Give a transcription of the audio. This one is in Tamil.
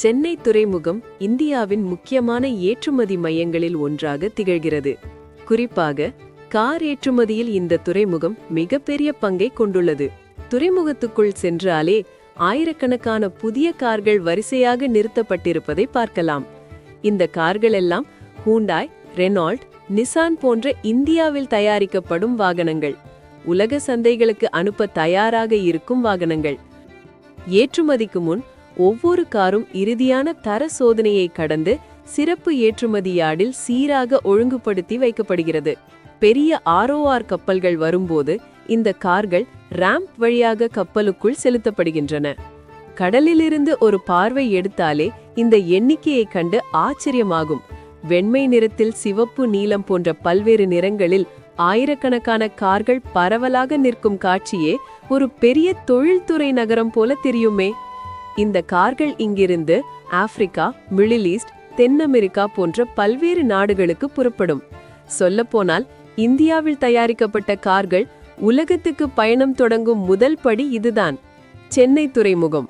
சென்னை துறைமுகம் இந்தியாவின் முக்கியமான ஏற்றுமதி மையங்களில் ஒன்றாக திகழ்கிறது. குறிப்பாக கார் ஏற்றுமதியில் இந்த துறைமுகம் மிகப்பெரிய பங்கை கொண்டுள்ளது. துறைமுகத்துக்குள் சென்றாலே ஆயிரக்கணக்கான புதிய கார்கள் வரிசையாக நிறுத்தப்பட்டிருப்பதை பார்க்கலாம். இந்த கார்கள் எல்லாம் ஹூண்டாய் ரெனால்ட் நிசான் போன்ற இந்தியாவில் தயாரிக்கப்படும் வாகனங்கள். உலக சந்தைகளுக்கு அனுப்ப தயாராக இருக்கும் வாகனங்கள். ஏற்றுமதிக்கு முன் ஒவ்வொரு காரும் இறுதியான தர சோதனையை கடந்து சிறப்பு ஏற்றுமதி யார்டில் சீராக ஒழுங்குபடுத்தி வைக்கப்படுகிறது. பெரிய ஆர்ஓஆர் கப்பல்கள் வரும்போது இந்த கார்கள் ராம்ப் வழியாக கப்பலுக்குள் செலுத்தப்படுகின்றன. கடலிலிருந்து ஒரு பார்வை எடுத்தாலே இந்த எண்ணிக்கையை கண்டு ஆச்சரியமாகும். வெண்மை நிறத்தில் சிவப்பு நீலம் போன்ற பல்வேறு நிறங்களில் ஆயிரக்கணக்கான கார்கள் பரவலாக நிற்கும் காட்சியே ஒரு பெரிய தொழில்துறை நகரம் போல தெரியுமே. இந்த கார்கள் இங்கிருந்து ஆப்பிரிக்கா மிடில் ஈஸ்ட் தென் அமெரிக்கா போன்ற பல்வேறு நாடுகளுக்கு புறப்படும். சொல்லப்போனால் இந்தியாவில் தயாரிக்கப்பட்ட கார்கள் உலகத்துக்கு பயணம் தொடங்கும் முதல் படி இதுதான். சென்னை துறைமுகம்.